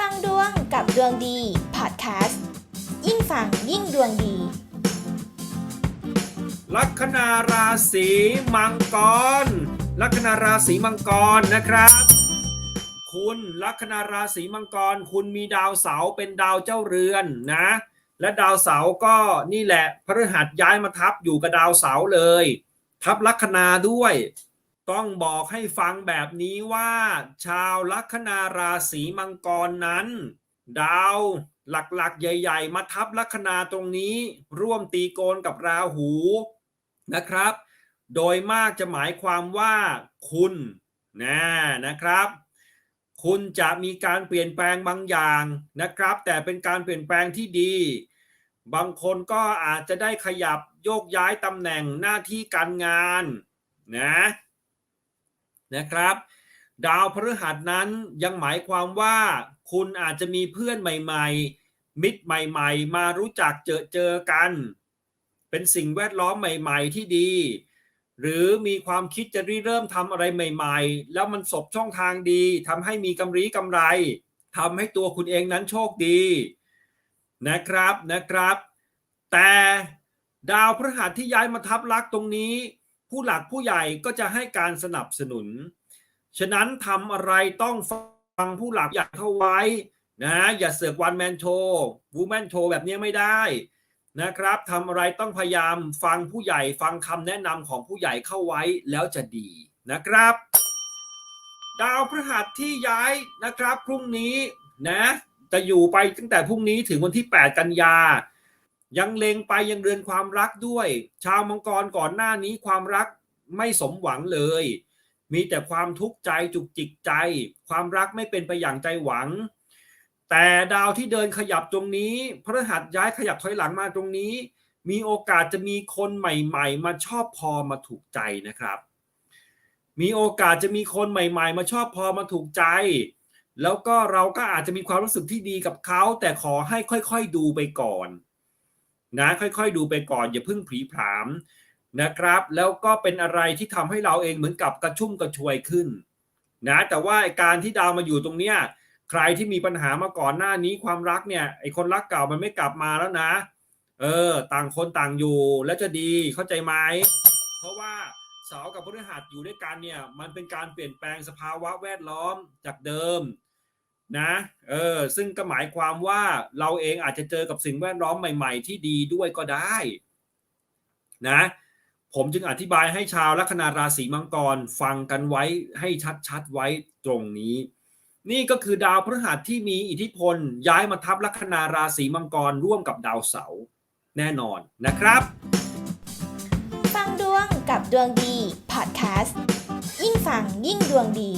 ฟังดวงกับดวงดีพอดแคสต์ยิ่งฟังยิ่งดวงดี ลัคนาราศีมังกร ลัคนาราศีมังกรนะครับ คุณลัคนาราศีมังกร คุณมีดาวเสาเป็นดาวเจ้าเรือนนะ และดาวเสาก็นี่แหละพฤหัสย้ายมาทับอยู่กับดาวเสาเลย ทับลัคนาด้วย ต้องบอกให้ฟังแบบนี้ว่า ชาวลัคนาราศีมังกรนั้น ดาวหลักๆ ใหญ่ ๆ มาทับลัคนาตรงนี้ ร่วมตีโกนกับราหูนะครับ โดยมากจะหมายความว่าคุณนะนะครับ คุณจะมีการเปลี่ยนแปลงบางอย่างนะครับ แต่เป็นการเปลี่ยนแปลงที่ดี บางคนก็อาจจะได้ขยับโยกย้ายตำแหน่งหน้าที่การงานนะ นะครับ ดาวพฤหัสนั้นยังหมายความว่า คุณอาจจะมีเพื่อนใหม่ๆ มิตรใหม่ๆ มารู้จักเจอเจอกัน เป็นสิ่งแวดล้อมใหม่ ๆ ที่ดี หรือมีความคิดจะริเริ่มทำอะไรใหม่ ๆ แล้วมันสบช่องทางดีทำให้มีกำไรกำไรทำให้ตัวคุณเองนั้นโชคดีนะครับนะครับ แต่ดาวพฤหัสที่ย้ายมาทับลักตรงนี้ ผู้หลักผู้ใหญ่ก็จะให้การสนับสนุน ฉะนั้นทำอะไรต้องฟังผู้หลักอยากเข้าไว้นะอย่าเสือกวันแมนโชว์วูแมนโชว์แบบนี้ไม่ได้นะครับทำอะไรต้องพยายามฟังผู้ใหญ่ฟังคำแนะนำของผู้ใหญ่เข้าไว้แล้วจะดีนะครับ ดาวพฤหัสที่ย้ายนะครับพรุ่งนี้นะจะอยู่ไปตั้งแต่พรุ่งนี้ถึงวันที่ 8 กันยา ยังเลงไปยังเรือนความรักด้วย ชาวมังกรก่อนหน้านี้ความรักไม่สมหวังเลย มีแต่ความทุกข์ใจจุกจิกใจ ความรักไม่เป็นไปอย่างใจหวัง แต่ดาวที่เดินขยับตรงนี้พระหัสย้ายขยับถอยหลังมาตรงนี้ มีโอกาสจะมีคนใหม่ๆ มาชอบพอมาถูกใจนะครับ มีโอกาสจะมีคนใหม่ ๆ มาชอบพอมาถูกใจ แล้วก็เราก็อาจจะมีความรู้สึกที่ดีกับเขา แต่ขอให้ค่อยๆดูไปก่อน นะค่อยๆ ดูไปก่อนอย่าเพิ่งผีผลามนะครับ แล้วก็เป็นอะไรที่ทำให้เราเองเหมือนกับกระชุ่มกระชวยขึ้นนะแต่ว่าการที่ดาวมาอยู่ตรงเนี้ยใครที่มีปัญหามาก่อนหน้านี้ความรักเนี่ยไอคนรักเก่ามันไม่กลับมาแล้วนะ เออ ต่างคนต่างอยู่แล้วจะดีเข้าใจไหมเพราะว่าเสาร์กับพฤหัสอยู่ด้วยกันเนี่ยมันเป็นการเปลี่ยนแปลงสภาวะแวดล้อมจากเดิม นะเออซึ่งก็หมายความว่าเราเองอาจจะเจอกับสิ่งแวดล้อมใหม่ ๆ ที่ดีด้วยก็ได้นะผมจึงอธิบายให้ชาวลัคนาราศีมังกรฟังกันไว้ให้ชัดๆไว้ตรงนี้ นี่ก็คือดาวพฤหัสที่มีอิทธิพลย้ายมาทับลัคนาราศีมังกรร่วมกับดาวเสาร์แน่นอนนะครับ ฟังดวงกับดวงดีพอดแคสต์ยิ่งฟังยิ่งดวงดี